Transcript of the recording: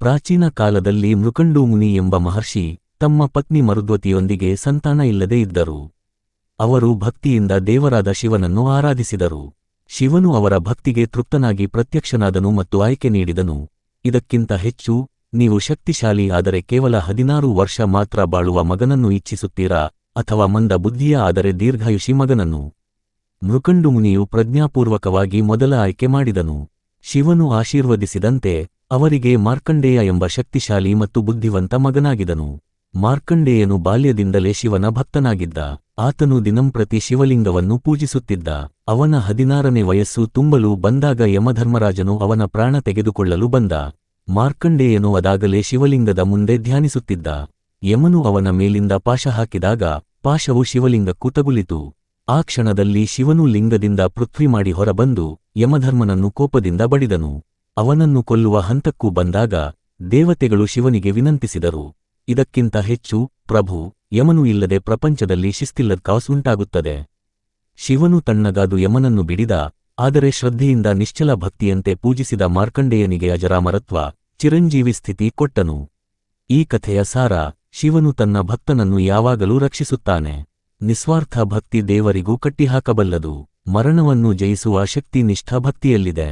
ಪ್ರಾಚೀನ ಕಾಲದಲ್ಲಿ ಮೃಕಂಡು ಮುನಿ ಎಂಬ ಮಹರ್ಷಿ ತಮ್ಮ ಪತ್ನಿ ಮರುದ್ವತಿಯೊಂದಿಗೆ ಸಂತಾನ ಇಲ್ಲದೆ ಇದ್ದರು. ಅವರು ಭಕ್ತಿಯಿಂದ ದೇವರಾದ ಶಿವನನ್ನು ಆರಾಧಿಸಿದರು. ಶಿವನು ಅವರ ಭಕ್ತಿಗೆ ತೃಪ್ತನಾಗಿ ಪ್ರತ್ಯಕ್ಷನಾದನು ಮತ್ತು ಆಯ್ಕೆ ನೀಡಿದನು. ಇದಕ್ಕಿಂತ ಹೆಚ್ಚು, ನೀವು ಶಕ್ತಿಶಾಲಿ ಆದರೆ ಕೇವಲ ಹದಿನಾರು ವರ್ಷ ಮಾತ್ರ ಬಾಳುವ ಮಗನನ್ನು ಇಚ್ಛಿಸುತ್ತೀರಾ ಅಥವಾ ಮಂದ ಬುದ್ಧಿಯ ಆದರೆ ದೀರ್ಘಾಯುಷಿ ಮಗನನ್ನು? ಮೃಕಂಡು ಮುನಿಯು ಪ್ರಜ್ಞಾಪೂರ್ವಕವಾಗಿ ಮೊದಲ ಆಯ್ಕೆ ಮಾಡಿದನು. ಶಿವನು ಆಶೀರ್ವದಿಸಿದಂತೆ ಅವರಿಗೆ ಮಾರ್ಕಂಡೇಯ ಎಂಬ ಶಕ್ತಿಶಾಲಿ ಮತ್ತು ಬುದ್ಧಿವಂತ ಮಗನಾಗಿದನು. ಮಾರ್ಕಂಡೇಯನು ಬಾಲ್ಯದಿಂದಲೇ ಶಿವನ ಭಕ್ತನಾಗಿದ್ದ. ಆತನು ದಿನಂಪ್ರತಿ ಶಿವಲಿಂಗವನ್ನು ಪೂಜಿಸುತ್ತಿದ್ದ. ಅವನ ಹದಿನಾರನೇ ವಯಸ್ಸು ತುಂಬಲು ಬಂದಾಗ ಯಮಧರ್ಮರಾಜನು ಅವನ ಪ್ರಾಣ ತೆಗೆದುಕೊಳ್ಳಲು ಬಂದ. ಮಾರ್ಕಂಡೇಯನು ಅದಾಗಲೇ ಶಿವಲಿಂಗದ ಮುಂದೆ ಧ್ಯಾನಿಸುತ್ತಿದ್ದ. ಯಮನು ಅವನ ಮೇಲಿಂದ ಪಾಶ ಹಾಕಿದಾಗ ಪಾಶವು ಶಿವಲಿಂಗಕ್ಕೂ ತಗುಲಿತು. ಆ ಕ್ಷಣದಲ್ಲಿ ಶಿವನು ಲಿಂಗದಿಂದ ಪೃಥ್ವಿ ಮಾಡಿ ಹೊರಬಂದು ಯಮಧರ್ಮನನ್ನು ಕೋಪದಿಂದ ಬಡಿದನು. ಅವನನ್ನು ಕೊಲ್ಲುವ ಹಂತಕ್ಕೂ ಬಂದಾಗ ದೇವತೆಗಳು ಶಿವನಿಗೆ ವಿನಂತಿಸಿದರು. ಇದಕ್ಕಿಂತ ಹೆಚ್ಚು ಪ್ರಭು ಯಮನು ಇಲ್ಲದೆ ಪ್ರಪಂಚದಲ್ಲಿ ಶಿಸ್ತಿಲ್ಲದ ಕಾಸುಂಟಾಗುತ್ತದೆ ಶಿವನು ತಣ್ಣಗಾದು ಯಮನನ್ನು ಬಿಡಿದ, ಆದರೆ ಶ್ರದ್ಧೆಯಿಂದ ನಿಶ್ಚಲ ಭಕ್ತಿಯಂತೆ ಪೂಜಿಸಿದ ಮಾರ್ಕಂಡೇಯನಿಗೆ ಅಜರಾಮರತ್ವ, ಚಿರಂಜೀವಿ ಸ್ಥಿತಿ ಕೊಟ್ಟನು. ಈ ಕಥೆಯ ಸಾರ ಶಿವನು ತನ್ನ ಭಕ್ತನನ್ನು ಯಾವಾಗಲೂ ರಕ್ಷಿಸುತ್ತಾನೆ. ನಿಸ್ವಾರ್ಥ ಭಕ್ತಿ ದೇವರಿಗೂ ಕಟ್ಟಿಹಾಕಬಲ್ಲದು. ಮರಣವನ್ನು ಜಯಿಸುವ ಶಕ್ತಿ ನಿಷ್ಠ ಭಕ್ತಿಯಲ್ಲಿದೆ.